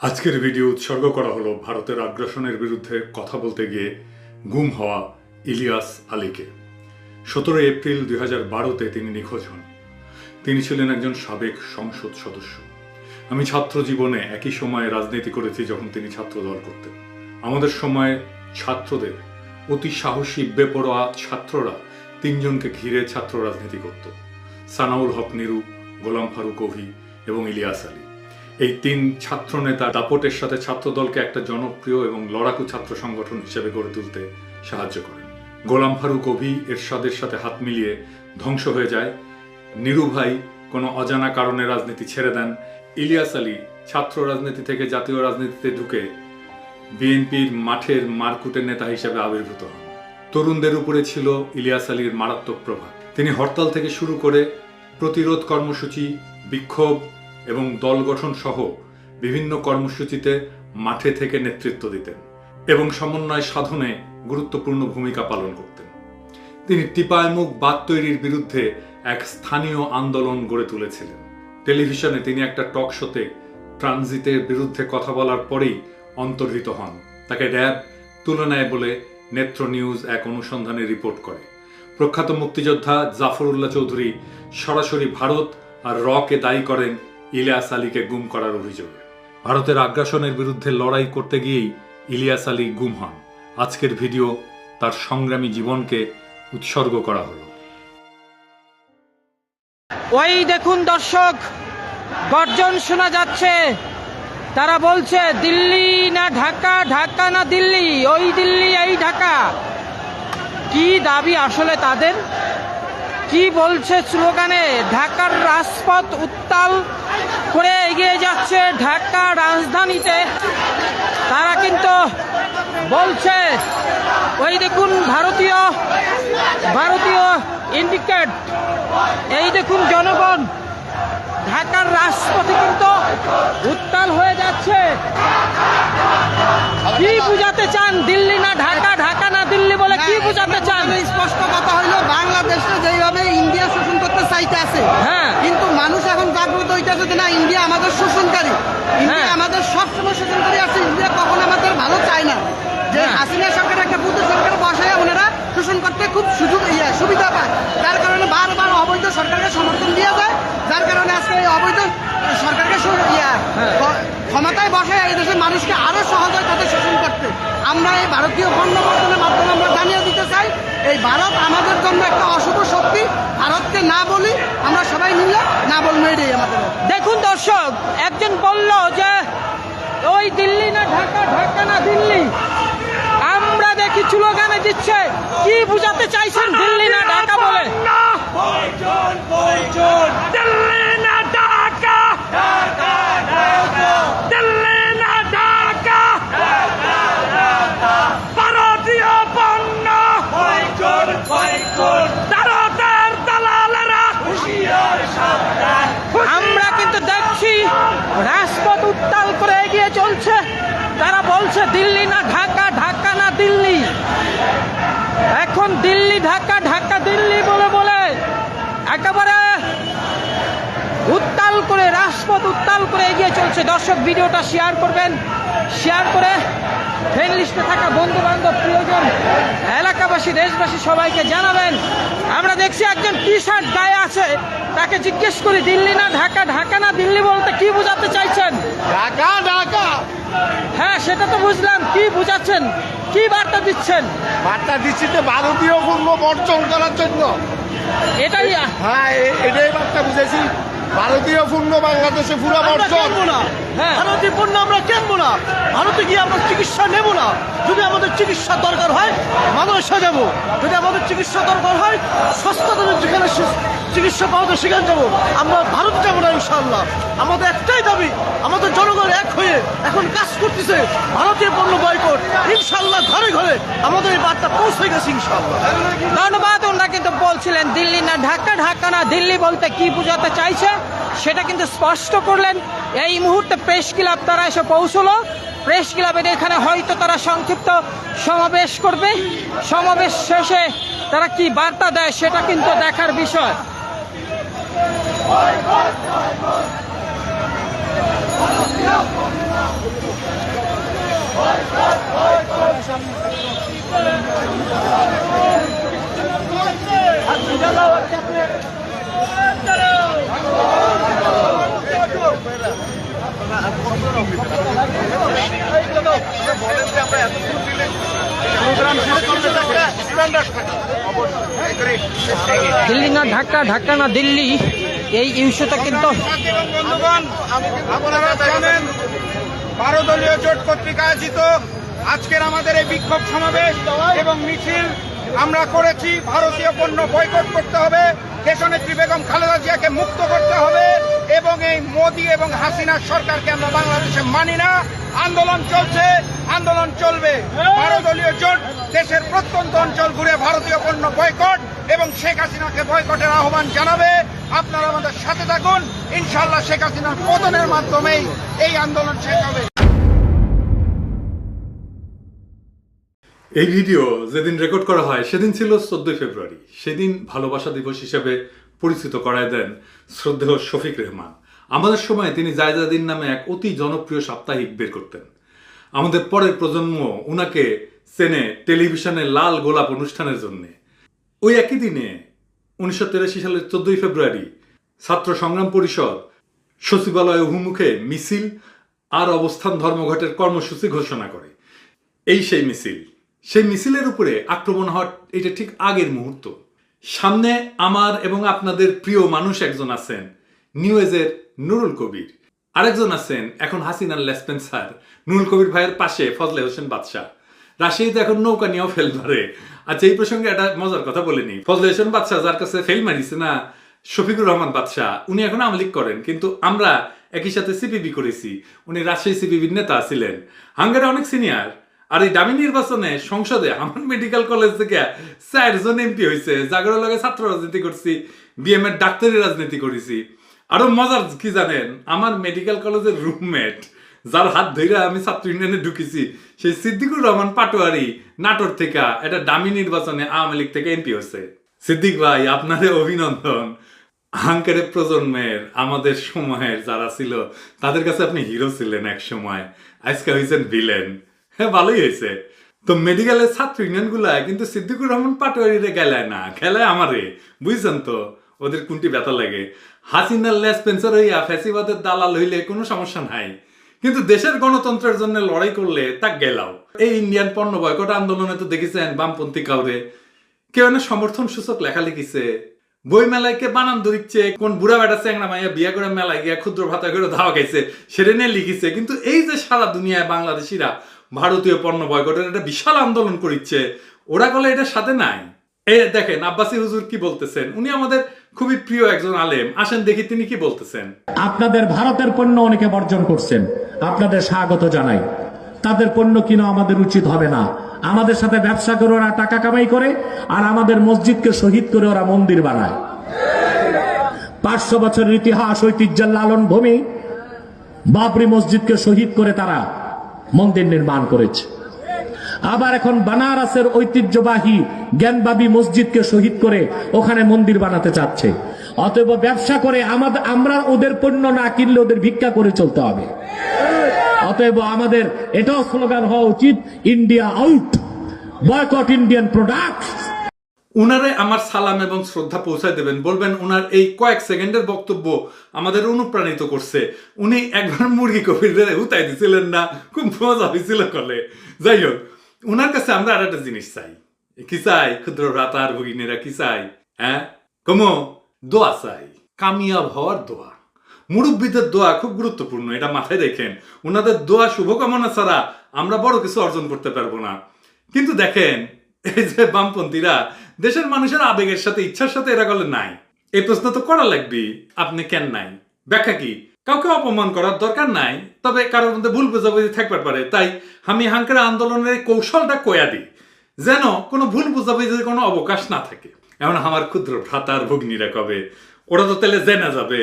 আজকের ভিডিও উৎসর্গ করা হলো ভারতের আগ্রাসনের বিরুদ্ধে কথা বলতে গিয়ে গুম হওয়া ইলিয়াস আলীকে। সতেরোই এপ্রিল দুই হাজার বারোতে তিনি নিখোঁজ হন। তিনি ছিলেন একজন সাবেক সংসদ সদস্য। আমি ছাত্র জীবনে একই সময়ে রাজনীতি করেছি যখন তিনি ছাত্র দল করতেন। আমাদের সময় ছাত্রদের অতি সাহসী, বেপরোয়া ছাত্ররা তিনজনকে ঘিরে ছাত্র রাজনীতি করত। সানাউল হক নিরু, গোলাম ফারুক অভি এবং ইলিয়াস আলী। এই তিন ছাত্র নেতা দাপটের সাথে ছাত্রদলকে একটা জনপ্রিয় এবং লড়াকু ছাত্র সংগঠন হিসেবে গড়ে তুলতে সাহায্য করেন। গোলাম ফারুক অভি এরশাদের সাথে হাত মিলিয়ে ধ্বংস হয়ে যায়। নিরু ভাই কোনো অজানা কারণে রাজনীতি ছেড়ে দেন। ইলিয়াস আলী ছাত্র রাজনীতি থেকে জাতীয় রাজনীতিতে ঢুকে বিএনপির মাঠের মারকুটের নেতা হিসেবে আবির্ভূত হন। তরুণদের উপরে ছিল ইলিয়াস আলীর মারাত্মক প্রভাব। তিনি হরতাল থেকে শুরু করে প্রতিরোধ কর্মসূচি, বিক্ষোভ এবং দল গঠন সহ বিভিন্ন কর্মসূচিতে মাঠে থেকে নেতৃত্ব দিতেন এবং সমন্বয় সাধনে গুরুত্বপূর্ণ ভূমিকা পালন করতেন। তিনি টিপায়মুখ বাদ তৈরির বিরুদ্ধে এক স্থানীয় আন্দোলন গড়ে তুলেছিলেন। টেলিভিশনে তিনি একটা টক শোতে ট্রানজিটের বিরুদ্ধে কথা বলার পরেই অন্তর্হিত হন। তাকে র্যাব তুলনায় বলে নেত্র নিউজ এক অনুসন্ধানে রিপোর্ট করে। প্রখ্যাত মুক্তিযোদ্ধা জাফরুল্লাহ চৌধুরী সরাসরি ভারত আর রকে দায়ী করেন ইলিয়াস আলীকে গুম করার অভিযোগে। ভারতের আগ্রাসনের বিরুদ্ধে লড়াই করতে গিয়েই ইলিয়াস আলী গুম হন। আজকের ভিডিও তার সংগ্রামী জীবনকে উৎসর্গ করা হলো। ওই দেখুন দর্শক, গর্জন শোনা যাচ্ছে। তারা বলছে, দিল্লি না ঢাকা? ঢাকা না দিল্লি? ওই দিল্লি, এই ঢাকা। কি দাবি আসলে তাদের? কি বলছে স্লোগানে? ঢাকার রাজপথ উত্তাল করে এগিয়ে যাচ্ছে ঢাকা রাজধানীতে। তারা কিন্তু বলছে, ওই দেখুন ভারতীয় ভারতীয় ইন্ডিকেট, এই দেখুন জনগণ। ঢাকার রাজপথে কিন্তু উত্তাল হয়ে যাচ্ছে কি বুঝাতে চান দিল্লি না ঢাকা ঢাকা না দিল্লি বলে কি বুঝাতে চান স্পষ্ট কথা হইল বাংলাদেশে যেভাবে ইন্ডিয়া শোষণ করতে চাইতে আছে হ্যাঁ। কিন্তু মানুষ এখন জাগ্রত হইতেছে যে না ইন্ডিয়া আমাদের শোষণকারী ইন্ডিয়া হ্যাঁ। আমাদের সবসময় শোষণকারী আছে ইন্ডিয়া কখন আমাদের ভালো চায় না যে হ্যাঁ। হাসিনা সরকার একটা বুদ্ধ সরকার বসায় ওনারা শোষণ করতে খুব সুযোগ ইয়ে সুবিধা পায় যার কারণে বারবার অবৈধ সরকারকে সমর্থন দিয়ে যায় যার কারণে আজকে এই অবৈধ সরকারকে সু- ইয়া হ্যাঁ। ক- ক্ষমতায় বসায় এই দেশের মানুষকে আরও সহজ হয় তাদের শোষণ করতে আমরা এই ভারতীয় গণমাধ্যমের মাধ্যমে আমরা জানিয়ে দিতে চাই এই ভারত আমাদের জন্য একটা অশুভ শক্তি। ভারতকে না বলি আমরা সবাই মিলে না বলব এটাই আমাদের। দেখুন দর্শক একজন বলল যে ওই দিল্লি না ঢাকা ঢাকা না দিল্লি? আমরা দেখি স্লোগানে দিচ্ছে কি বুঝাতে চাইছেন দিল্লি না ঢাকা বলে? দিল্লি না ঢাকা। দিল্লি না ভারতীয় পণ্য। ভারতের দালালেরা। আমরা কিন্তু দেখছি রাজপথ উত্তাল করে এগিয়ে চলছে। তারা বলছে দিল্লি না ঢাকা ঢাকা না দিল্লি। এখন দিল্লি ঢাকা ঢাকা দিল্লি বলে বলে একেবারে উত্তাল করে রাজপথ উত্তাল করে এগিয়ে চলছে। দর্শক ভিডিওটা শেয়ার করবেন। শেয়ার করে ফ্রেন্ড লিস্টে থাকা বন্ধু বান্ধব প্রিয়জন এলাকাবাসী দেশবাসী সবাইকে জানাবেন। আমরা দেখছি একজন টি শার্ট গায়ে আছে। তাকে জিজ্ঞেস করি দিল্লি না ঢাকা? ঢাকা না দিল্লি বলতে কি বোঝাতে চাইছেন? ঢাকা ঢাকা। হ্যাঁ সেটা তো বুঝলাম। কি বুঝাচ্ছেন? কি বার্তা দিচ্ছেন? বার্তা দিচ্ছি তো ভারতীয় পণ্য বর্জন করার জন্য। এটাই হ্যাঁ এটাই বার্তা বুঝেছি। ভারতীয় পণ্য বাংলাদেশে পুরো বর্জন হ্যাঁ। ভারতীয় পণ্য আমরা কেনবো না? ভারতে গিয়ে আমরা চিকিৎসা নেব না। যদি আমাদের চিকিৎসা দরকার হয় মালয়েশিয়া যাব। যদি আমাদের চিকিৎসা দরকার হয় সস্তা দামে যেখানে চিকিৎসা পাওয়া যায় সেখানে যাব। আমরা ভারত যাব না ইনশাল্লাহ আমাদের একটাই দাবি আমাদের জনগণ এক হয়ে এখন কাজ করতেছে ভারতীয় পণ্য বয়কট। ইনশাল্লাহ ঘরে ঘরে আমাদের এই বার্তা পৌঁছে গেছে ইনশাল্লাহ ধন্যবাদ ওনারা কিন্তু বলছিলেন দিল্লি না ঢাকা ঢাকা না দিল্লি বলতে কি বোঝাতে চাইছে সেটা কিন্তু স্পষ্ট করলেন। এই মুহূর্তে প্রেস ক্লাব তারা এসে পৌঁছলো। প্রেস ক্লাবের এখানে হয়তো তারা সংক্ষিপ্ত সমাবেশ করবে। সমাবেশ শেষে তারা কি বার্তা দেয় সেটা কিন্তু দেখার বিষয়। আচ্ছা, দিল্লি না ঢাকা ঢাকা না দিল্লি, এই ইস্যুটা কিন্তু আপনারা জানেন বারো দলীয় জোট পত্রিকা আয়োজিত আজকের আমাদের এই বিক্ষোভ সমাবেশ এবং মিছিল আমরা করেছি। ভারতীয় পণ্য বয়কট করতে হবে। দেশনেত্রী বেগম খালেদা জিয়াকে মুক্ত করতে হবে এবং এই মোদী এবং হাসিনার সরকারকে আমরা বাংলাদেশে মানি না। আন্দোলন চলছে, আন্দোলন চলবে। দলীয় জোট দেশের প্রত্যন্ত অঞ্চল ঘুরে ভারতীয় পণ্য বয়কট এবং শেখ হাসিনাকে বয়কটের আহ্বান জানাবে। আপনারা আমাদের সাথে থাকুন। ইনশাল্লাহ শেখ হাসিনার পতনের মাধ্যমেই এই আন্দোলন শেষ হবে। এই ভিডিও যেদিন রেকর্ড করা হয়, সেদিন ছিল চোদ্দই ফেব্রুয়ারি। সেদিন ভালোবাসা দিবস হিসেবে পরিচিত করায় দেন শ্রদ্ধেয় শফিক রেহমান। আমাদের সময় তিনি জায়দাদিন নামে এক অতি জনপ্রিয় সাপ্তাহিক বের করতেন। আমাদের পরের প্রজন্ম উনাকে চেনে টেলিভিশনে লাল গোলাপ অনুষ্ঠানের জন্য। ওই একই দিনে উনিশশো তিরাশি সালের চোদ্দই ফেব্রুয়ারি ছাত্র সংগ্রাম পরিষদ সচিবালয় অভিমুখে মিছিল আর অবস্থান ধর্মঘটের কর্মসূচি ঘোষণা করে। এই সেই মিছিল। সেই মিছিলের উপরে আক্রমণ হওয়ার এটা ঠিক আগের মুহূর্ত। সামনে আমার এবং আপনাদের প্রিয় মানুষ একজন আছেন নিউ এজের নুরুল কবির। আরেকজন আছেন এখন হাসিনার লেসপেন্সার, নুরুল কবির ভাইয়ের পাশে ফজলে হোসেন বাদশাহ। রাশিয়াতে এখন নৌকা নিয়েও ফেল ধরে। আচ্ছা এই প্রসঙ্গে একটা মজার কথা বলিনি ফজলে হোসেন বাদশাহ যার কাছে ফেল মারিছে না, শফিকুর রহমান বাদশাহ, উনি এখন আমলিক করেন, কিন্তু আমরা একই সাথে সিপিবি করেছি। উনি রাজশাহী সিপিবির নেতা ছিলেন। হাঙ্গারে অনেক সিনিয়র। আর এই দামি নির্বাচনে সংসদে আমার মেডিকেল কলেজ থেকে চারজন এমপি হয়েছে জাগরের লগে ছাত্র রাজনীতি করছি বিএম এর ডাক্তারি রাজনীতি করেছি। আরও মজার কি জানেন, আমার মেডিকেল কলেজের রুমমেট যার হাত ধরে আমি ছাত্র ইউনিয়নে ঢুকেছি, সেই সিদ্দিকুর রহমান পাটোয়ারি নাটোর থেকে এটা দামি নির্বাচনে আওয়ামী লীগ থেকে এমপি হয়েছে সিদ্দিক ভাই আপনাদের অভিনন্দন। হাঙ্কারের প্রজন্মের, আমাদের সময়ের যারা ছিল, তাদের কাছে আপনি হিরো ছিলেন এক সময়। আজকে হয়েছেন ভিলেন হ্যাঁ ভালোই হয়েছে। তো মেডিকেলের ছাত্র কিন্তু সিদ্দিকুর রহমান গেলায় না খেলায় আমারে, বুঝছেন তো? ওদের কোনটি ব্যথা লাগে? লেস পেন্সার হইয়া ফ্যাসিবাদের দালাল হইলে কোনো সমস্যা নাই। কিন্তু দেশের গণতন্ত্রের জন্য লড়াই করলে তা গেলাও। এই ইন্ডিয়ান পণ্য বয়কট আন্দোলনে তো দেখেছেন বামপন্থী কাউরে। কেউ না সমর্থন সূচক লেখা লিখিছে। বই মেলায় কে বানান ধরিচ্ছে, কোন বুড়া বেটা চ্যাংরা মাইয়া বিয়া করে মেলায় গিয়া ক্ষুদ্র ভাতা করে ধাওয়া খাইছে, সেটা নিয়ে লিখিছে। কিন্তু এই যে সারা দুনিয়ায় বাংলাদেশিরা ভারতীয় পণ্য বয়কটের একটা বিশাল আন্দোলন করিচ্ছে। ওরা বলে এটার সাথে নাই। এ, দেখেন, আব্বাসি হুজুর কি বলতেছেন? উনি আমাদের খুবই প্রিয় একজন আলেম। আসেন দেখি তিনি কি বলতেছেন। আপনাদের ভারতের পণ্য অনেকে বর্জন করছেন। আপনাদের স্বাগত জানাই। তাদের পণ্য কিনা আমাদের উচিত হবে না। আমাদের সাথে ব্যবসা করে ওরা টাকা কামাই করে, আর আমাদের মসজিদকে শহীদ করে ওরা মন্দির বানায়। পাঁচশো বছরের ইতিহাস, ঐতিহ্যের লালন ভূমি, বাবরি মসজিদকে শহীদ করে তারা মন্দির নির্মাণ করেছে। আবার এখন বানারসের ঐতিহ্যবাহী জ্ঞানবাবী মসজিদকে শহীদ করে ওখানে মন্দির বানাতে চাচ্ছে। অতএব ব্যবসা করে আমাদের আমরা ওদের পণ্য না কিনলে ওদের ভিক্ষা করে চলতে হবে। অতএব আমাদের এটাও স্লোগান হওয়া উচিত, India out, boycott Indian product. উনারে আমার সালাম এবং শ্রদ্ধা পৌঁছায় দেবেন। বলবেন, উনার এই কয়েক সেকেন্ডের বক্তব্য আমাদের অনুপ্রাণিত করছে। উনি একবার মুরগি কফির ধরে উতাই দিছিলেন না, খুব মজা হয়েছিল কলে। যাই হোক, উনার কাছে আমরা আর একটা জিনিস চাই। কি চাই? ক্ষুদ্র ভ্রাতার ভগিনীরা কি চাই? হ্যাঁ? কমো, দোয়া চাই। কামিয়াব হওয়ার দোয়া। মুরব্বীদের দোয়া খুব গুরুত্বপূর্ণ, এটা মাথায় রেখেন। ওনাদের দোয়া শুভকামনা ছাড়া আমরা বড় কিছু অর্জন করতে পারব না। কিন্তু দেখেন এই যে বামপন্থীরা, দেশের মানুষের আবেগের সাথে, ইচ্ছার সাথে এরা গলে নাই। এই প্রশ্ন তো করা লাগবে, আপনি কেন নাই? ব্যাখ্যা কি? কাউকে অপমান করার দরকার নাই, তবে কারোর মধ্যে ভুল বোঝাবুঝি থাকবার পারে। তাই আমি হাঙ্কার আন্দোলনের কৌশলটা কয়া দিই, যেন কোনো ভুল বোঝাবুঝির কোনো অবকাশ না থাকে। এমন আমার ক্ষুদ্র ভ্রাতার ভগ্নীরা কবে, ওরা তো তাহলে জেনা যাবে।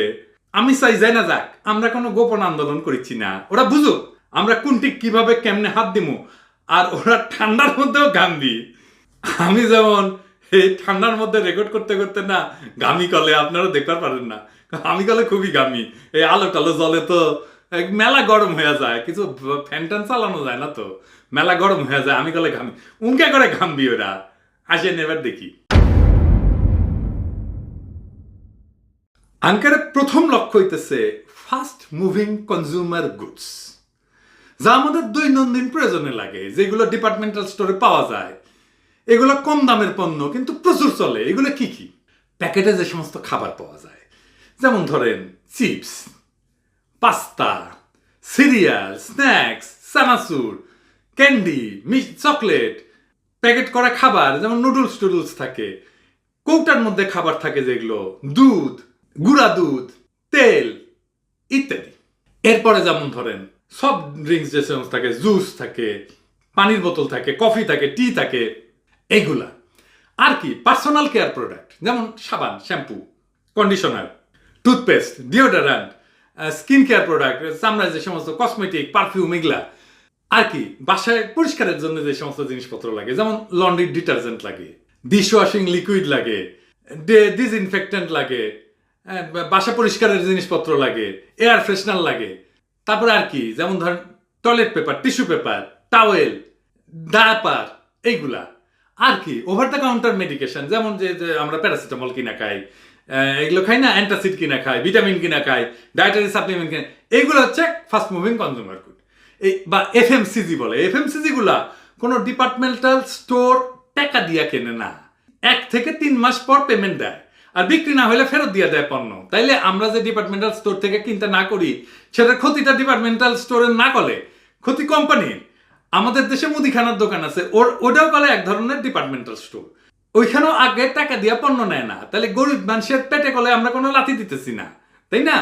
আমি চাই জেনা যাক, আমরা কোনো গোপন আন্দোলন করেছি না। ওরা বুঝুক, আমরা কোনটি কীভাবে, কেমনে হাত দিমু, আর ওরা ঠান্ডার মধ্যেও ঘামবি আমি যেমন এই ঠান্ডার মধ্যে রেকর্ড করতে করতে না গামি কলে, আপনারা দেখতে পারেন না। আমি কলে খুবই গামি। এই আলো টালো জলে তো মেলা গরম হয়ে যায়। কিছু ফ্যান ট্যান চালানো যায় না তো। মেলা গরম হয়ে যায়, আমি কলে ঘামি উনকে করে ঘামবি ওরা। আসেন এবার দেখি। আঙ্কারের প্রথম লক্ষ্য হইতেছে ফাস্ট মুভিং কনজিউমার গুডস যা আমাদের দৈনন্দিন প্রয়োজনে লাগে, যেগুলো ডিপার্টমেন্টাল স্টোরে পাওয়া যায়। এগুলো কম দামের পণ্য, কিন্তু প্রচুর চলে। এগুলো কি কি? প্যাকেটে যে সমস্ত খাবার পাওয়া যায়, যেমন ধরেন চিপস, পাস্তা, সিরিয়াল, স্ন্যাক্স চানাচুর ক্যান্ডি চকলেট। প্যাকেট করা খাবার, যেমন নুডলস টুডলস থাকে, কৌটার মধ্যে খাবার থাকে যেগুলো, দুধ, গুঁড়া দুধ, তেল ইত্যাদি। এরপরে যেমন ধরেন সব ড্রিঙ্কস যে সমস্ত থাকে, জুস থাকে, পানির বোতল থাকে, কফি থাকে, টি থাকে এইগুলা আর কি পার্সোনাল কেয়ার প্রোডাক্ট যেমন সাবান shampoo conditioner toothpaste deodorant skin care product চামড়ার যে সমস্ত কসমেটিক পারফিউম এগুলা। আর কি, বাসায় পরিষ্কারের জন্য যে সমস্ত জিনিসপত্র লাগে, যেমন লন্ড্রি ডিটারজেন্ট লাগে ডিশ ওয়াশিং লিকুইড লাগে ডিসইনফেক্টেন্ট লাগে বাসা পরিষ্কারের জিনিসপত্র লাগে এয়ার ফ্রেশনার লাগে। তারপরে আর কি, যেমন ধরেন toilet paper tissue paper towel diaper এইগুলা। আর কি ওভার দ্য কাউন্টার মেডিকেশন যেমন যে আমরা প্যারাসিটামল কিনা খাই এগুলো খাই না অ্যান্টাসিড কিনা খাই ভিটামিন কিনা খাই ডায়েটারি সাপ্লিমেন্ট কিনা, এগুলো হচ্ছে ফাস্ট মুভিং কনজিউমার গুড এই, বা এফএমসিজি বলে এফএমসিজি গুলা কোনো ডিপার্টমেন্টাল স্টোর টাকা দিয়া কেনে না। এক থেকে তিন মাস পর পেমেন্ট দেয়, আর বিক্রি না হলে ফেরত দিয়ে দেয় পণ্য। তাইলে আমরা যে ডিপার্টমেন্টাল স্টোর থেকে কিনতে না করি, সেটার ক্ষতিটা ডিপার্টমেন্টাল স্টোরের না করে, ক্ষতি কোম্পানির আমাদের দেশে মুদিখানার দোকান আছে, ওর ওটাও বলে এক ধরনের ডিপার্টমেন্টাল স্টোর ওইখানেও আগে টাকা দিয়ে পণ্য নেয় না। তাহলে গরিব মানুষের পেটে কলে আমরা কোনো লাথি দিতেছি না। তাই না?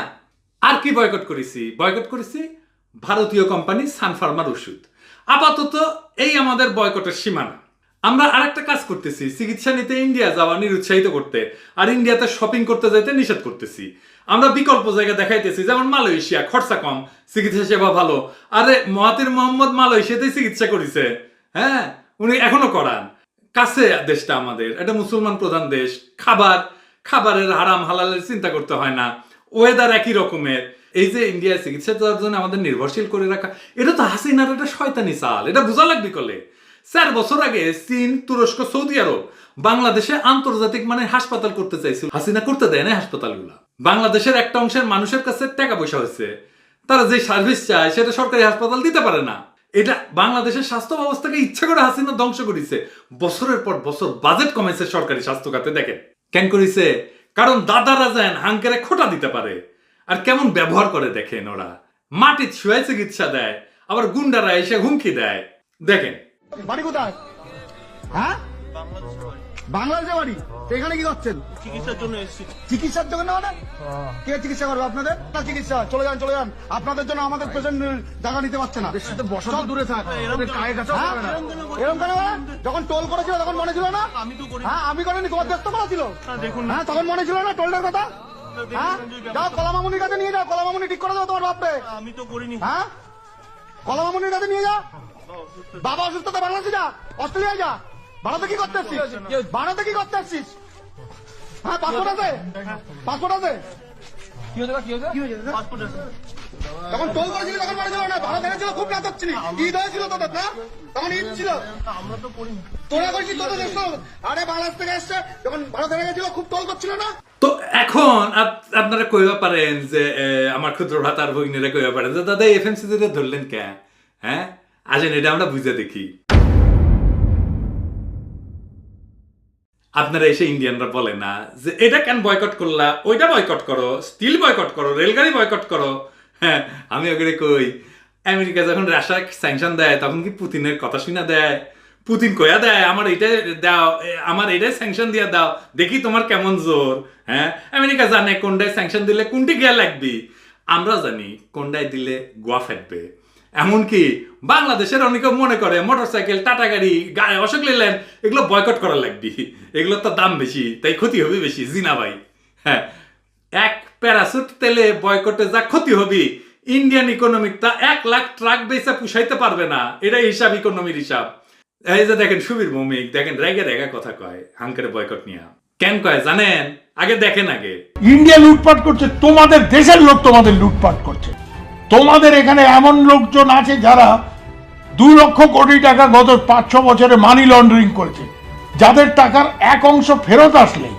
আর কি বয়কট করেছি? বয়কট করেছি ভারতীয় কোম্পানি সানফার্মার ওষুধ। আপাতত এই আমাদের বয়কটের সীমানা। আমরা আরেকটা কাজ করতেছি, চিকিৎসা নিতে ইন্ডিয়া যাওয়া নিরুৎসাহিত করতে, আর ইন্ডিয়াতে শপিং করতে যাইতে নিষেধ করতেছি। আমরা বিকল্প জায়গা দেখাইতেছি, যেমন মালয়েশিয়া, খরচা কম, চিকিৎসা সেবা ভালো। আরে, মহাতির মোহাম্মদ মালয়েশিয়াতেই চিকিৎসা করেছে। হ্যাঁ উনি এখনও করান। কাছে দেশটা আমাদের, এটা মুসলমান প্রধান দেশ। খাবার, খাবারের হারাম হালালের চিন্তা করতে হয় না। ওয়েদার একই রকমের। এই যে ইন্ডিয়ায় চিকিৎসা দেওয়ার জন্য আমাদের নির্ভরশীল করে রাখা, এটা তো হাসিনার একটা শয়তানি চাল। এটা বোঝা লাগবে কলে? চার বছর আগে চীন, তুরস্ক, সৌদি আরব বাংলাদেশে আন্তর্জাতিক মানে হাসপাতাল করতে চাইছিল। হাসিনা করতে দেয় না হাসপাতালগুলা। বাংলাদেশের একটা অংশের মানুষের কাছে টাকা পয়সা হয়েছে। তারা যে সার্ভিস চায়, সেটা সরকারি হাসপাতাল দিতে পারে না। এটা বাংলাদেশের স্বাস্থ্য ব্যবস্থাকে ইচ্ছা করে হাসিনা ধ্বংস করেছে। বছরের পর বছর বাজেট কমেছে সরকারি স্বাস্থ্য খাতে, দেখেন। কেন করেছে? কারণ দাদারা যেন হাঙ্কেরে খোটা দিতে পারে। আর কেমন ব্যবহার করে দেখেন ওরা। মাটির শুয়ে চিকিৎসা দেয়, আবার গুন্ডারা এসে হুমকি দেয়। দেখেন বাড়ি কোথায়? হ্যাঁ? বাংলাদেশে বাড়ি? এখানে কি করছেন? চিকিৎসার জন্য এসেছি। চিকিৎসার জন্য মানে? কে চিকিৎসা করবে আপনাদের? না চিকিৎসা? চলে যান চলে যান। আপনাদের জন্য আমাদের পেশেন্ট জায়গা নিতে পারছে না। বসত দূরে থাক। হ্যাঁ? এরকম কেন? যখন টোল করেছিল তখন মনে ছিল না? আমি তো হ্যাঁ আমি করিনি তোমার দেখতে পারা ছিল। হ্যাঁ তখন মনে ছিল না টোলটার কথা? হ্যাঁ যাও কলামামুনির কাছে নিয়ে যাও কলামামুনি ঠিক করে দেবো তোমার বাপরে। আমি তো করিনি। হ্যাঁ? কলামামুনির কাছে নিয়ে যা বাবা অসুস্থ তো বাংলাদেশে যা অস্ট্রেলিয়ায় যা। ভারতে কি করতে আসছিস? ভারতে কি করতে আসছিস? হ্যাঁ পাসপোর্ট আছে? পাসপোর্ট আছে? পাসপোর্ট আছে। তখন টোল করেছিলি তখন ছিল না? ভারত এনেছিল খুব নাটক ছিলি ঈদ হয়েছিল তোদের না? তখন ঈদ ছিল। আমরা তো করিনি তোরা করেছিস তোদের আরে বাংলাদেশ থেকে এসছে যখন ভারত এনে গেছিল খুব টোল করছিল না? তো এখন আপনারা কইবা পারেন যে আমার ক্ষুদ্র ভাতার ভগ্নীরা কইবা পারেন যে দাদা এফএমসি ধরলেন কে হ্যাঁ? আসেন, এটা আমরা বুঝে দেখি। আপনারা এসে ইন্ডিয়ানরা বলে না যে, এটা কেন বয়কট করলা? ওইটা বয়কট করো স্টিল বয়কট করো, রেলগাড়ি বয়কট করো। হ্যাঁ আমি ওখানে কই। আমেরিকা যখন রাশিয়া স্যাংশন দেয়, তখন কি পুতিনের কথা শুনা দেয়? পুতিন কয়া দেয়, আমার এটা দাও আমার এটাই স্যাংশন দিয়ে দাও, দেখি তোমার কেমন জোর। হ্যাঁ আমেরিকা জানে কোনটায় স্যাংশন দিলে কোনটি গিয়া লাগবি। আমরা জানি কোনটায় দিলে গোয়া ফেটবে। এমনকি বাংলাদেশের অনেকে মনে করে মোটরসাইকেল, টাটা গাড়ি অশোক লেল্যান্ড, এগুলো বয়কট করা লাগবি। এগুলোর তো দাম বেশি, তাই ক্ষতি হবে বেশি। জিনা ভাই হ্যাঁ। এক প্যারাসুট তেলে বয়কটে যা ক্ষতি হবে ইন্ডিয়ান ইকোনমিক তা এক লাখ ট্রাক বেচা পুষাইতে পারবে না। এটা হিসাব ইকোনমির হিসাব। এই যে দেখেন সুবীর ভৌমিক, দেখেন রেগে রেগা কথা কয় হাঙ্কারে বয়কট নিয়া। কেন কয় জানেন? আগে দেখেন আগে। ইন্ডিয়া লুটপাট করছে, তোমাদের দেশের লোক তোমাদের লুটপাট করছে। তোমাদের এখানে এমন লোকজন আছে যারা দু লক্ষ কোটি টাকা গত পাঁচ, ছ বছরে মানি লন্ডারিং করেছে। যাদের টাকার এক অংশ ফেরত আসলে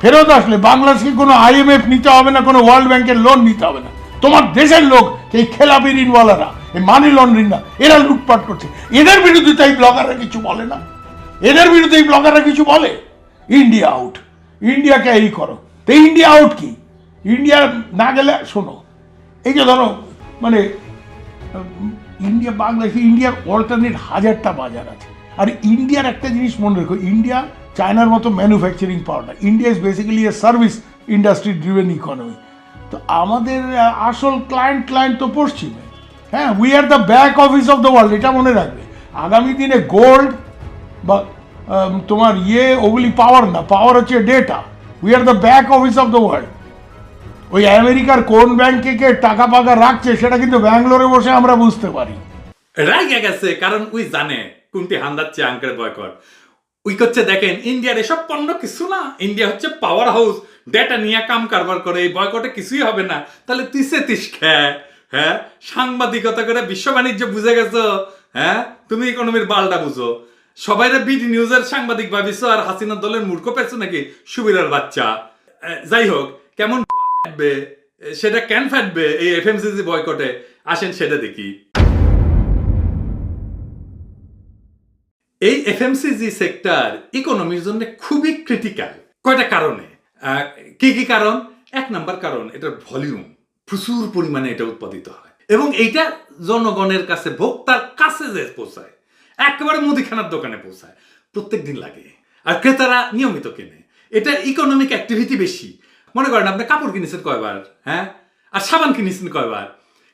ফেরত আসলে, বাংলাদেশকে কোনো আইএমএফ নিতে হবে না, কোনো ওয়ার্ল্ড ব্যাংকের লোন নিতে হবে না। তোমার দেশের লোক, এই খেলাপি ঋণওয়ালারা এই মানি লন্ড্রিং না এরা লুটপাট করছে। এদের বিরুদ্ধে তাই ব্লগাররা কিছু বলে না। এদের বিরুদ্ধে এই ব্লগাররা কিছু বলে? ইন্ডিয়া আউট ইন্ডিয়াকে এই করো। তো ইন্ডিয়া আউট কি? ইন্ডিয়া না গেলে, শোনো এই যে ধরো মানে ইন্ডিয়া, বাংলাদেশে ইন্ডিয়ার অল্টারনেট হাজারটা বাজার আছে। আর ইন্ডিয়ার একটা জিনিস মনে রেখো, ইন্ডিয়া, চায়নার মতো ম্যানুফ্যাকচারিং পাওয়ার না। India is basically a service industry driven economy তো আমাদের আসল ক্লায়েন্ট ক্লায়েন্ট তো পশ্চিমে। হ্যাঁ we are the back office of the world এটা মনে রাখবে। আগামী দিনে গোল্ড বা তোমার ইয়ে ওগুলি পাওয়ার না পাওয়ার হচ্ছে data we are the back office of the world ওই আমেরিকার কোন ব্যাংকে কে টাকা পাকা রাখছে, সেটা কিন্তু ব্যাঙ্গালোরে বসে আমরা বুঝতে পারি। রাইগে গেছে, কারণ উই জানে কোনটি হান্দাচ্ছে আঙ্কের বয়কট। উই করছে, দেখেন, ইন্ডিয়ার এসব পণ্য কিছু না। ইন্ডিয়া হচ্ছে পাওয়ার হাউস ডেটা নিয়ে কাম কারবার করে, এই বয়কটে কিছুই হবে না। তাহলে তিসে তিস খেয়ে হ্যাঁ? সাংবাদিকতা করে বিশ্ব বাণিজ্য বুঝে গেছো? হ্যাঁ? তুমি ইকোনমির বালটা বুঝো। সবাইরে বিডি নিউজের সাংবাদিক ভাবিছো আর হাসিনা দলের মূর্খ পেছো নাকি? সুবিধার বাচ্চা। যাই হোক, কেমন ফাটবে সেটা কেন ফাটবে? এই এফএমসিসি বয়কটে আসেন, সেটা দেখি। এই এফএমসিজি সেক্টর ইকোনমির জন্য খুবই ক্রিটিক্যাল কয়টা কারণে? কি কি কারণ? এক নাম্বার কারণ, এটার ভলিউম প্রচুর পরিমাণে এটা উৎপাদিত হয়। এবং এইটা জনগণের কাছে, ভোক্তার কাছে যে পৌঁছায়, একেবারে মুদিখানার দোকানে পৌঁছায় প্রত্যেক দিন লাগে। আর ক্রেতারা নিয়মিত কেনে। এটা ইকোনমিক অ্যাক্টিভিটি বেশি মনে করেন আপনি কাপড় কিনেছেন কয়বার? হ্যাঁ? আর সাবান কিনেছেন কয়বার?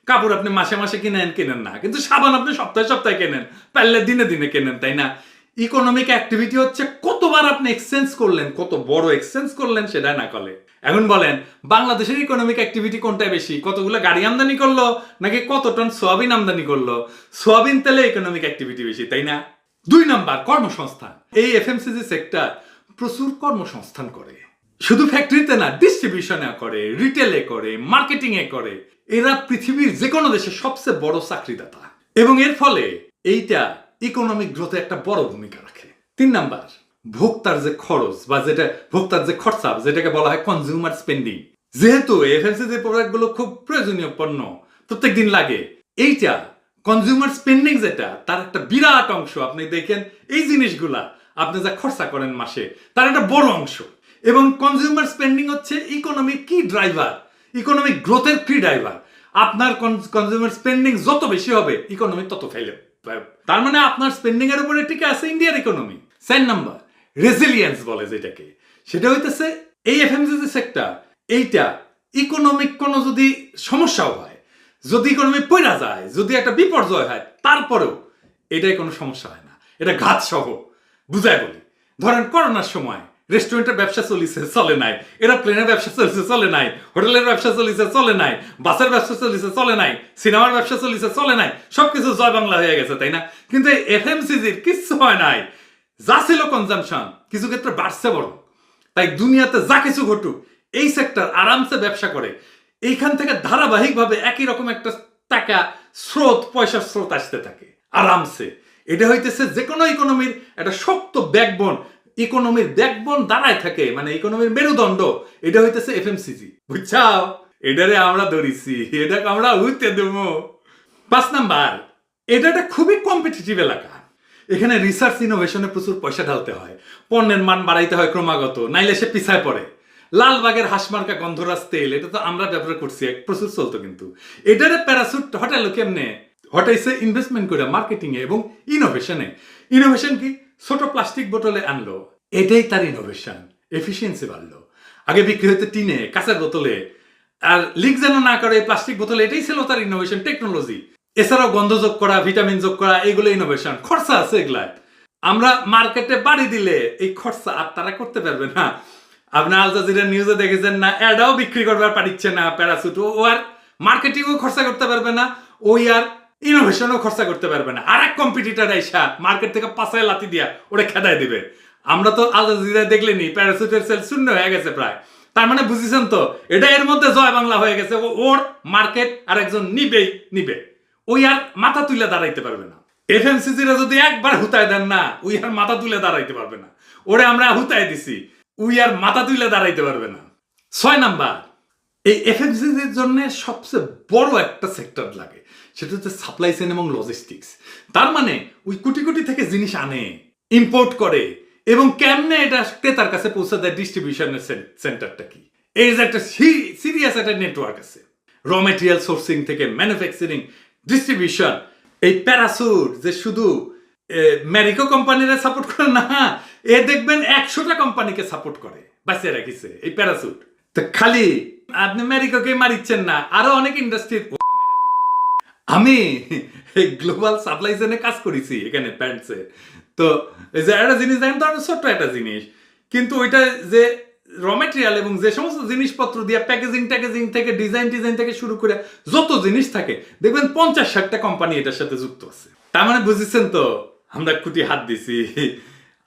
কাপড় আপনি মাসে মাসে কিনেন, কেনেন না। কিন্তু সাবান আপনি সপ্তাহে সপ্তাহে কেনেন, পারলে দিনে দিনে কেনেন, তাই না? ইকোনমিক অ্যাক্টিভিটি হচ্ছে কতবার আপনি এক্সচেঞ্জ করলেন, কত বড় এক্সচেঞ্জ করলেন সেটা না করলে এখন বলেন, বাংলাদেশের ইকোনমিক অ্যাক্টিভিটি কোনটা বেশি? কতগুলো গাড়ি আমদানি করল, নাকি কত টন সোয়াবিন আমদানি করল? সোয়াবিন তেলে ইকোনমিক অ্যাক্টিভিটি বেশি, তাই না? দুই নাম্বার, কর্মসংস্থান। এই এফএমসিজি সেক্টর প্রচুর কর্মসংস্থান করে। শুধু ফ্যাক্টরিতে না ডিস্ট্রিবিউশনে করে রিটেলে করে মার্কেটিং এ করে। এরা পৃথিবীর যে কোনো দেশে সবচেয়ে বড় চাকরিদাতা। এবং এর ফলে এইটা ইকোনমিক গ্রোথে একটা বড় ভূমিকা রাখে। তিন নাম্বার, ভোক্তার যে খরচ বা যেটা, ভোক্তার যে খরচা, যেটাকে বলা হয় কনজিউমার স্পেন্ডিং যেহেতু এফএমসিজি প্রোডাক্টগুলো খুব প্রয়োজনীয় পণ্য, প্রত্যেক দিন লাগে, এইটা কনজিউমার স্পেন্ডিং যেটা, তার একটা বিরাট অংশ। আপনি দেখেন এই জিনিসগুলা, আপনি যা খরচা করেন মাসে, তার একটা বড় অংশ। এবং কনজিউমার স্পেন্ডিং হচ্ছে ইকোনমিক কি ড্রাইভার ইকোনমিক গ্রোথের কি ড্রাইভার আপনার কনজিউমার স্পেন্ডিং যত বেশি হবে ইকোনমি তত ফেলে তার মানে আপনার স্পেন্ডিং এর উপরে টিকে আছে ইন্ডিয়ার ইকোনমি সেন নাম্বার রেজিলিয়েন্স বলে যেটাকে। সেটা হইতেছে এই এফএমসিজি সেক্টর এইটা ইকোনমিক কোনো যদি সমস্যাও হয়, যদি ইকোনমি পড়া যায়, যদি একটা বিপর্যয় হয়, তারপরেও এটাই কোনো সমস্যা হয় না। এটা ঘাত সহ বুঝায় বলি। ধরেন করোনার সময় রেস্টুরেন্টের ব্যবসা চলিছে, চলে নাই। এরোপ্লেনের ব্যবসা চলিছে, চলে নাই। হোটেলের ব্যবসা চলিছে, চলে নাই। বাসের ব্যবসা চলিছে, চলে নাই। সিনেমার ব্যবসা চলিছে, চলে নাই। সবকিছু জয় বাংলা হয়ে গেছে, তাই না? কিন্তু এই এফএমসিজির কিচ্ছু হয় নাই। যা ছিল কনজামশন কিছু ক্ষেত্রে বাড়ছে বড় তাই দুনিয়াতে যা কিছু ঘটুক, এই সেক্টর আরামসে ব্যবসা করে। এইখান থেকে ধারাবাহিকভাবে একই রকম একটা টাকা, স্রোত, পয়সার স্রোত আসতে থাকে, আরামসে। এটা হইতেছে যে কোনো ইকোনমির একটা শক্ত ব্যাকবোন ইকোনমির ব্যাকবোন দাঁড়ায় থাকে মানে ইকোনমির মেরুদণ্ড, এটা হইতেছে এফএমসিজি। বুঝছাও? এটারে আমরা ধরিছি, এটাকে আমরা উঠতে দেবো। পাঁচ নাম্বার, এটা একটা খুবই কম্পিটিটিভ এলাকা। এখানে রিসার্চ ইনোভেশনে প্রচুর পয়সা ঢালতে হয়। পণ্যের মান বাড়াইতে হয় ক্রমাগত, নাইলে সে পিছায় পড়ে। লালবাগের হাসমার্কা গন্ধরাজ তেল, এটা তো আমরা ব্যবহার করছি, এক প্রচুর চলতো কিন্তু। এটারে প্যারাসুট হটাইলো কেমনে? হটাইছে ইনভেস্টমেন্ট করে মার্কেটিং এ এবং ইনোভেশনে ইনোভেশন কি? ছোট প্লাস্টিক বোতলে আনলো। এটাই তার ইনোভেশন এফিসিয়েন্সি বাড়লো। আগে বিক্রি হতো টিনে কাঁচের বোতলে। আর লিক যেন না করে, প্লাস্টিক বোতলে এটাই ছিল তার ইনোভেশন টেকনোলজি এছাড়াও গন্ধ যোগ করা ভিটামিন যোগ করা, এগুলো ইনোভেশন খরচা আছে এগুলায়। আমরা মার্কেটে বাড়ি দিলে এই খরচা আর তারা করতে পারবে না। আপনি আল জাজিরা নিউজে দেখেছেন না, অ্যাডাও বিক্রি করবার পারিচ্ছে না প্যারাসুট ও আর মার্কেটিংও খরচা করতে পারবে না। ওই আর ইনোভেশনও খরচা করতে পারবে না। আর এক কম্পিটিটার আইসা মার্কেট থেকে পাশায় লাতি দিয়া ওরা খেদায় দিবে। আমরা তো আল জাজিরা দেখলেনি প্যারাসুটের সেল শূন্য হয়ে গেছে প্রায়। তার মানে বুঝেছেন তো, এটা এর মধ্যে জয় বাংলা হয়ে গেছে ওর মার্কেট আর একজন নিবেই, নিবে। ওই আর মাথা তুলে দাঁড়াইতে পারবে না। এফএমসিজিরা যদি একবার হুতায় দেন না ওই আর মাথা তুলে দাঁড়াইতে পারবে না। ওরে আমরা হুতায় দিছি উই আর মাথা তুলে দাঁড়াইতে পারবে না। ছয় নাম্বার, এই এফএমসিজির জন্য সবচেয়ে বড় একটা সেক্টর লাগে। সেটা হচ্ছে সাপ্লাই চেন এবং লজিস্টিক্স তার মানে ওই কোটি কোটি থেকে জিনিস আনে ইম্পোর্ট করে, এবং কেমনে এটা ক্রেতার কাছে পৌঁছে দেয় ডিস্ট্রিবিউশনের সেন্টারটা কি? এই যে একটা সিরিয়াস একটা নেটওয়ার্ক আছে। র মেটেরিয়াল সোর্সিং থেকে ম্যানুফ্যাকচারিং ডিস্ট্রিবিউশন এই প্যারাসুট যে শুধু ম্যারিকো কোম্পানিরা সাপোর্ট করে না, এ দেখবেন একশোটা কোম্পানিকে সাপোর্ট করে, বাঁচিয়ে রাখিছে এই প্যারাসুট তো খালি, আপনি ম্যারিকোকে মারিচ্ছেন না, আরও অনেক ইন্ডাস্ট্রির আমি গ্লোবাল সাপ্লাই চেনে কাজ করেছি এখানে প্যান্টসে। তো এই যে একটা জিনিস দেখেন তো একটা ছোট্ট একটা জিনিস। কিন্তু ওইটা যে র মেটেরিয়াল এবং যে সমস্ত জিনিসপত্র দিয়ে প্যাকেজিং ট্যাকেজিং থেকে ডিজাইন ডিজাইন থেকে শুরু করে যত জিনিস থাকে, দেখবেন পঞ্চাশ ষাটটা কোম্পানি এটার সাথে যুক্ত আছে। তার মানে বুঝেছেন তো, আমরা কুটি হাত দিছি।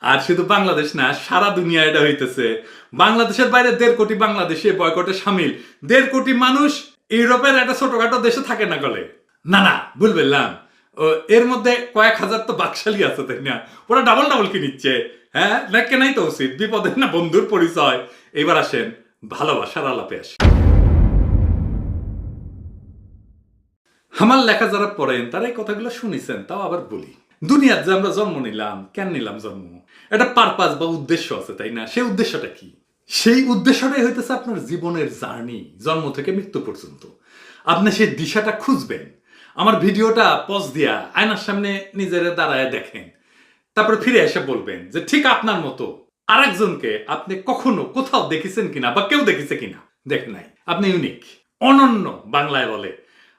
আর শুধু বাংলাদেশ না, সারা দুনিয়া এটা হইতেছে। বাংলাদেশের বাইরে দেড় কোটি বাংলাদেশে বয়কটে সামিল। দেড় কোটি মানুষ ইউরোপের একটা ছোটখাটো দেশে থাকে না গলে। না না, ভুল বললাম। এর মধ্যে কয়েক হাজার তো বাকশালী আছে, তাই না? ওরা ডাবল ডাবল কি নিচ্ছে। হ্যাঁ না, কেনাই তো উচিত। বিপদে না বন্ধুর পরিচয়। এবার আসেন ভালোবাসার আলাপে আসেন আমার লেখা যারা পড়েন, তারা এই কথাগুলো শুনেছেন, তাও আবার বলি। দুনিয়ার যে আমরা জন্ম নিলাম, কেন নিলাম জন্ম? একটা পারপাস বা উদ্দেশ্য আছে, তাই না? সেই উদ্দেশ্যটা কি? সেই উদ্দেশ্যটাই হইতেছে আপনার জীবনের জার্নি, জন্ম থেকে মৃত্যু পর্যন্ত। আপনি সেই দিশাটা খুঁজবেন। আমার ভিডিওটা পজ দিয়া আয়নার সামনে নিজের দাঁড়ায় দেখেন। তারপরে ফিরে এসে বলবেন যে, ঠিক আপনার মতো আরেকজনকে আপনি কখনো কোথাও দেখেছেন কিনা বা কেউ দেখেছে কিনা? দেখ নাই, আপনি ইউনিক অনন্য বাংলায় বলে।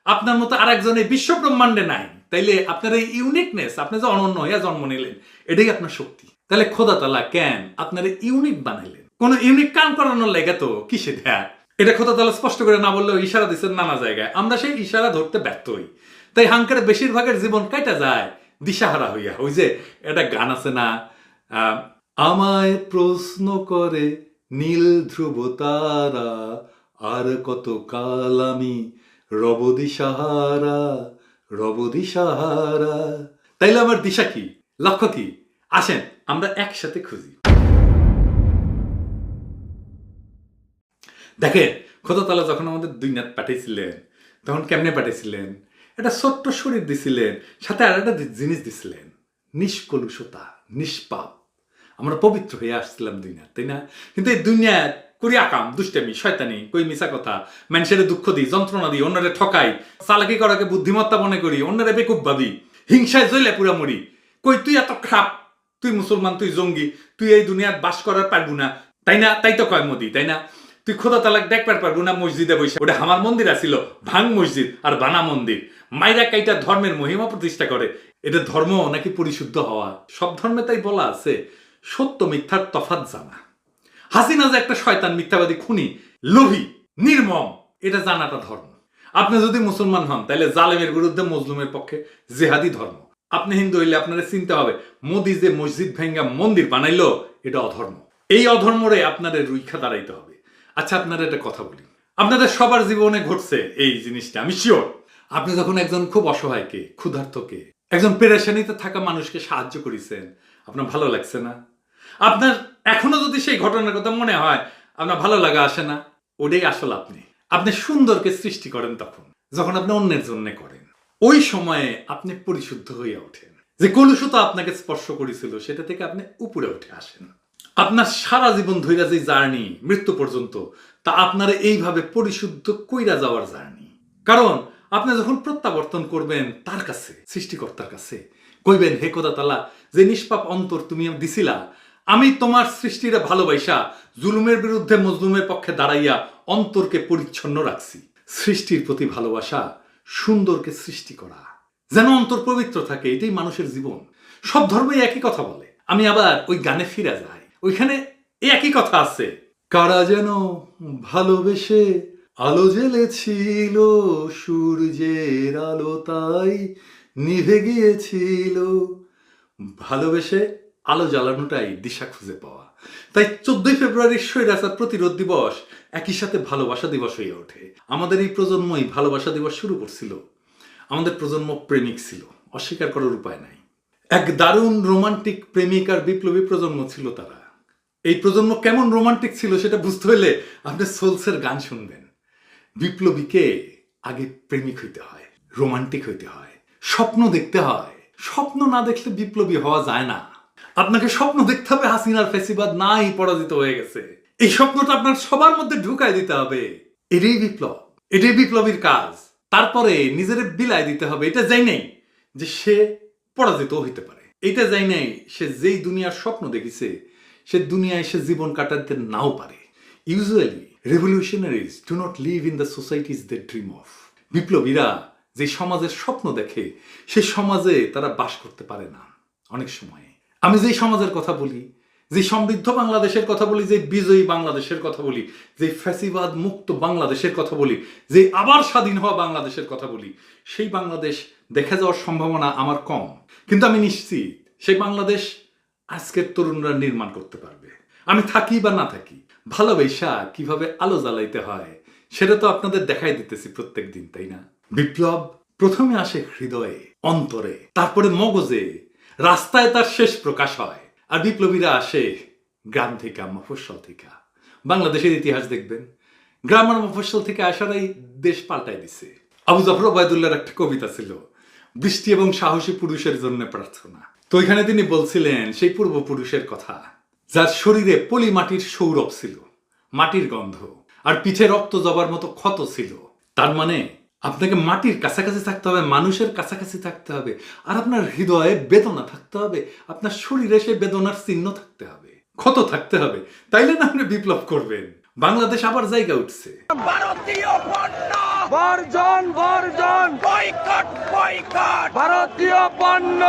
আপনার মতো আরেকজন এই বিশ্ব ব্রহ্মাণ্ডে নাই। তাইলে আপনার এই ইউনিকনেস আপনি যে অনন্য হইয়া জন্ম নিলেন, এটাই আপনার শক্তি। তাহলে খোদা তালা কেন আপনার ইউনিক বানাইলেন? কোন ইউনিক কাম করানোর লেগে তো কিসে দেয় এটা খোদা তালা স্পষ্ট করে না বললেও ইশারা দিচ্ছেন নানা জায়গায়। আমরা সেই ইশারা ধরতে ব্যর্থ হই তাই হাঙ্কারের বেশিরভাগের জীবন কাটা যায় দিশাহারা হইয়া। ওই যে একটা গান আছে না আমায় প্রশ্ন করে নীল ধ্রুব তারা, আর কত কাল আমি রবদি সাহারা রবদি সাহারা তাইলে আমার দিশা কি? লক্ষ্য কি? আসেন, আমরা একসাথে খুঁজি। দেখেন খোদা তালা যখন আমাদের দুই নাত পাঠিয়েছিলেন তখন কেমনে পাঠিয়েছিলেন একটা ছোট্ট শরীর দিছিলেন, সাথে আর একটা জিনিস দিছিলেন। নিষ্কলুষতা, নিষ্পাপ। আমরা পবিত্র হয়ে আসছিলাম দুনিয়া তাই না? কিন্তু এই দুনিয়ার করি আকাম, দুষ্টামি, শয়তানি, কই মিশা কথা। মানুষের দুঃখ দিই, যন্ত্রণা দিই, অন্যরে ঠকাই, চালাকি করাকে বুদ্ধিমত্তা মনে করি, অন্যরে বেকুব ভাবি হিংসায় জইলে পুরা মরি। কই তুই এত খাপ তুই মুসলমান, তুই জঙ্গি, তুই এই দুনিয়াত বাস করার পারব না। তাই না? তাই তো কয় মোদি, তাই না? তুই খোদা তালাক দেখবার পারব না মসজিদে বসে। ওটা আমার মন্দির আছিল ভাং মসজিদ আর বানা মন্দির। মাইরা কাইটা ধর্মের মহিমা প্রতিষ্ঠা করে। এটা ধর্ম নাকি পরিশুদ্ধ হওয়া? সব ধর্মে তাই বলা আছে, সত্য মিথ্যার তফাত জানা। হাসিনা যে একটা শয়তান মিথ্যাবাদী খুনি, লোভী, নির্মম, এটা জানাটা ধর্ম। আপনি যদি মুসলমান হন, তাহলে জালেমের বিরুদ্ধে মজলুমের পক্ষে জেহাদি ধর্ম। আপনি হিন্দু হইলে আপনারা চিনতে হবে, মোদি যে মসজিদ ভেঙ্গা মন্দির বানাইলো, এটা অধর্ম। এই অধর্মরে আপনাদের রুইখা দাঁড়াইতে হবে। আচ্ছা আপনারা একটা কথা বলি। আপনাদের সবার জীবনে ঘটছে এই জিনিসটা, আমি শিওর আপনি যখন একজন খুব অসহায়কে, ক্ষুধার্তকে, একজন পেরেশানিতে থাকা মানুষকে সাহায্য করেছেন, আপনার ভালো লাগছে না? আপনার এখনও যদি সেই ঘটনার কথা মনে হয়, আপনার ভালো লাগা আসে না। ওটাই আসলে আপনি। আপনি সুন্দরকে সৃষ্টি করেন তখন, যখন আপনি অন্যের জন্য করেন। ওই সময়ে আপনি পরিশুদ্ধ হয়ে ওঠেন। যে কলুষতা আপনাকে স্পর্শ করেছিল, সেটা থেকে আপনি উপরে উঠে আসেন। আপনার সারা জীবন ধৈরা যে জার্নি, মৃত্যু পর্যন্ত, তা আপনার এইভাবে পরিশুদ্ধ কইরা যাওয়ার জার্নি। কারণ, আপনি যখন প্রত্যাবর্তন করবেন তার কাছে, সৃষ্টিকর্তার কাছে, কইবেন, হে কোদা তালা যে নিষ্পাপ অন্তর তুমি দিছিলা, আমি তোমার সৃষ্টিরে ভালোবাসা জুলুমের বিরুদ্ধে মজলুমের পক্ষে দাঁড়াইয়া অন্তরকে পরিচ্ছন্ন রাখছি। সৃষ্টির প্রতি ভালোবাসা, সুন্দরকে সৃষ্টি করা। যেন অন্তর পবিত্র থাকে, এটাই মানুষের জীবন। সব ধর্মই একই কথা বলে। আমি আবার ওই গানে ফিরে যাই। ওইখানে একই কথা আছে। কারা যেন ভালোবেসে আলো জ্বেলেছিল, সূর্যের আলো তাই নিভে গিয়েছিল। ভালোবেসে আলো জ্বালানোটাই দিশা খুঁজে পাওয়া। তাই চোদ্দই ফেব্রুয়ারির স্বৈরাচার প্রতিরোধ দিবস একই সাথে ভালোবাসা দিবস হয়ে ওঠে। আমাদের এই প্রজন্মই ভালোবাসা দিবস শুরু করছিল। আমাদের প্রজন্ম প্রেমিক ছিল, অস্বীকার করার উপায় নাই। এক দারুণ রোমান্টিক প্রেমিক আর বিপ্লবী প্রজন্ম ছিল তারা। এই প্রজন্ম কেমন রোমান্টিক ছিল সেটা বুঝতে হলে আপনি সোলসের গান শুনবেন। বিপ্লবীকে আগে প্রেমিক হইতে হয় রোমান্টিক হইতে হয়, স্বপ্ন দেখতে হয়। স্বপ্ন না দেখলে বিপ্লবী হওয়া যায় না। আপনাকে স্বপ্ন দেখতে হবে, হাসিনার ফেসিবাদ নাই, পরাজিত হয়ে গেছে। এই স্বপ্নটা আপনার সবার মধ্যে ঢুকায় দিতে হবে। এটাই বিপ্লব, এটাই বিপ্লবীর কাজ। তারপরে নিজের বিলায় দিতে হবে, এটা যাই নেই যে সে পরাজিত হইতে পারে। এটা যাই নাই, সে যেই দুনিয়ার স্বপ্ন দেখেছে সে দুনিয়ায় সে জীবন কাটাতে নাও পারে। Usually revolutionaries do not live in the societies they dream of বিপ্লবীরা যে সমাজের স্বপ্ন দেখে সেই সমাজে তারা বাস করতে পারে না অনেক সময়। আমি যেই সমাজের কথা বলি যে সমৃদ্ধ বাংলাদেশের কথা বলি যে বিজয়ী বাংলাদেশের কথা বলি যে ফ্যাসিবাদ মুক্ত বাংলাদেশের কথা বলি যে আবার স্বাধীন হওয়া বাংলাদেশের কথা বলি, সেই বাংলাদেশ দেখা যাওয়ার সম্ভাবনা আমার কম। কিন্তু আমি নিশ্চিত, সেই বাংলাদেশ আজকের তরুণরা নির্মাণ করতে পারবে। আমি থাকি বা না থাকি, ভালোবাসা কীভাবে আলো জ্বালাইতে হয়, সেটা তো আপনাদের দেখাই দিতেছি প্রত্যেক দিন, তাই না? বিপ্লব প্রথমে আসে হৃদয়ে, অন্তরে, তারপরে মগজে, রাস্তায় তার শেষ প্রকাশ হয়, আর বিপ্লবীরা আসে গ্রাম থেকে মফস্বল থেকে। বাংলাদেশের ইতিহাস দেখবেন গ্রাম আর মফস্বল থেকে আসারাই দেশ পাল্টাই দিছে। আবু জাফর ওবায়দুল্লাহর একটা কবিতা ছিল, বৃষ্টি এবং সাহসী পুরুষের জন্য প্রার্থনা। তো এখানে তিনি বলছিলেন সেই পূর্বপুরুষের কথা যার শরীরে পলি মাটির সৌরভ ছিল মাটির গন্ধ আর পিঠে রক্ত জবার মতো ক্ষত ছিল। তার মানে আপনাকে মাটির কাছাকাছি থাকতে হবে মানুষের কাছাকাছি থাকতে হবে আর আপনার হৃদয়ে বেদনা থাকতে হবে আপনার শরীরে সেই বেদনার চিহ্ন থাকতে হবে ক্ষত থাকতে হবে। তাইলে না আপনি বিপ্লব করবেন। বাংলাদেশ আবার জায়গা উঠছে। ভারতীয় পণ্য! বর্জন বর্জন! Boycott boycott! ভারতীয় পণ্য!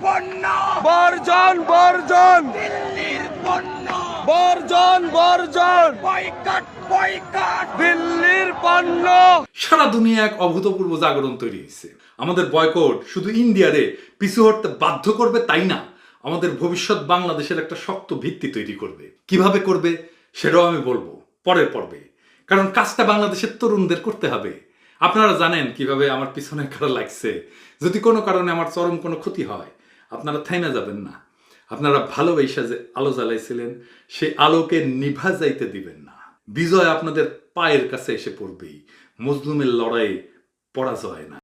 পণ্য। বর্জন বর্জন। দিল্লির পণ্য। বর্জন বর্জন। Boycott boycott. দিল্লির পণ্য। সারা দুনিয়া এক অভূতপূর্ব জাগরণ তৈরি হয়েছে। আমাদের বয়কট শুধু ইন্ডিয়ারে পিছু হটতে বাধ্য করবে তাই না? আমাদের ভবিষ্যৎ বাংলাদেশের একটা শক্ত ভিত্তি তৈরি করবে। কীভাবে করবে সেটাও আমি বলব পরের পর্বে। কারণ কাজটা বাংলাদেশের তরুণদের করতে হবে। আপনারা জানেন কীভাবে আমার পিছনে কারও লাগছে। যদি কোনো কারণে আমার চরম কোনো ক্ষতি হয়, আপনারা থাইনা যাবেন না। আপনারা ভালোবেসা যে আলো জ্বালাইছিলেন, সেই আলোকে নিভা যাইতে দিবেন না। বিজয় আপনাদের পায়ের কাছে এসে পড়বেই। মজলুমের লড়াই পরাজয় না।